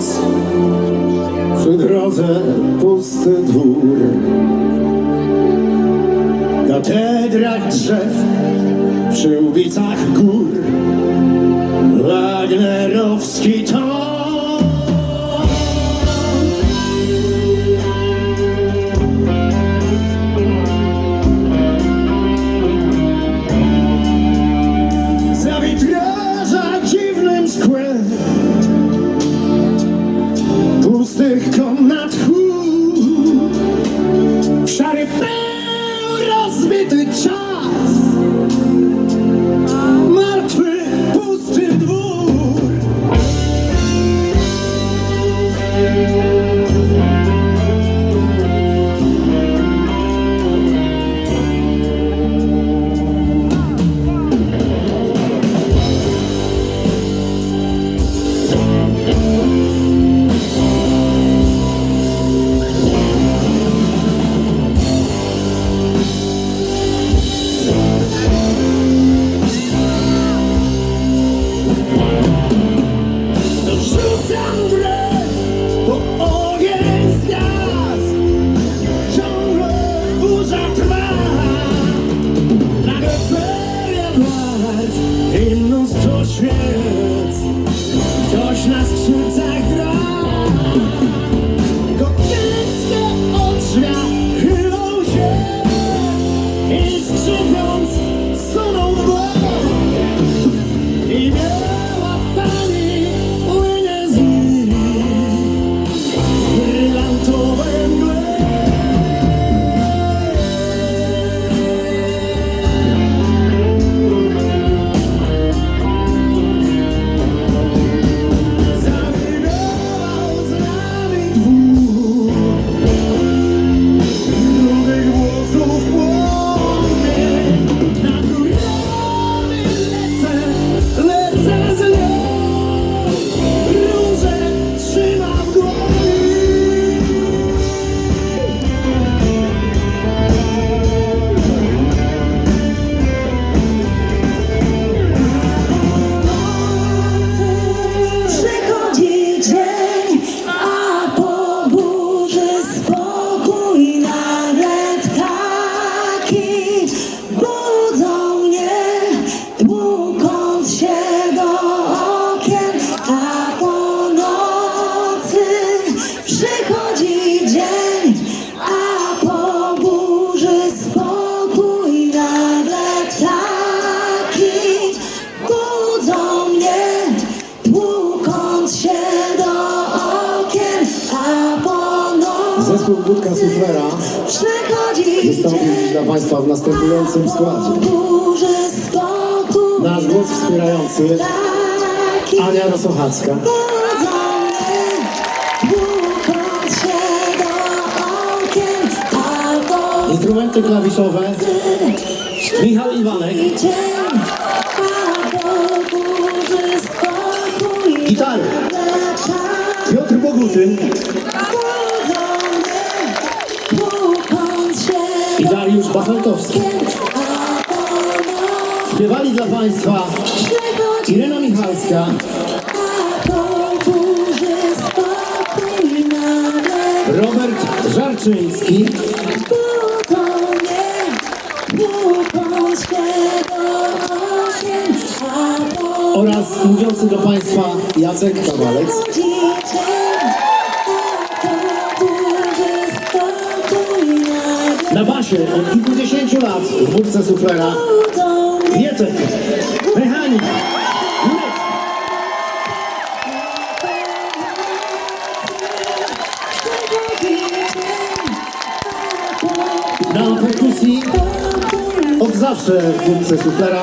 noc. Przy drodze pusty dwór. Na drzew Przy ubicach gór. Wagnerowski Шарипи розвітий час. Zespół Budka Suflera wystąpił dziś dla Państwa w następującym składzie. Nasz głos wspierający Ania Rosochacka, instrumenty klawiszowe. Michał Iwanek, Bachelkowski. Śpiewali dla Państwa Irena Michalska, Robert Żarczyński oraz mówiący do Państwa Jacek Kawalec. Na basie od kilkudziesięciu lat. W budce suflera Wietek, mechanik. Na perkusji od zawsze w budce suflera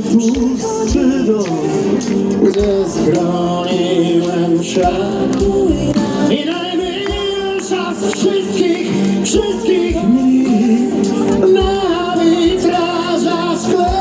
Pusty dom, gdzie się I najmniejsza z wszystkich, wszystkich mi Na witraża szkła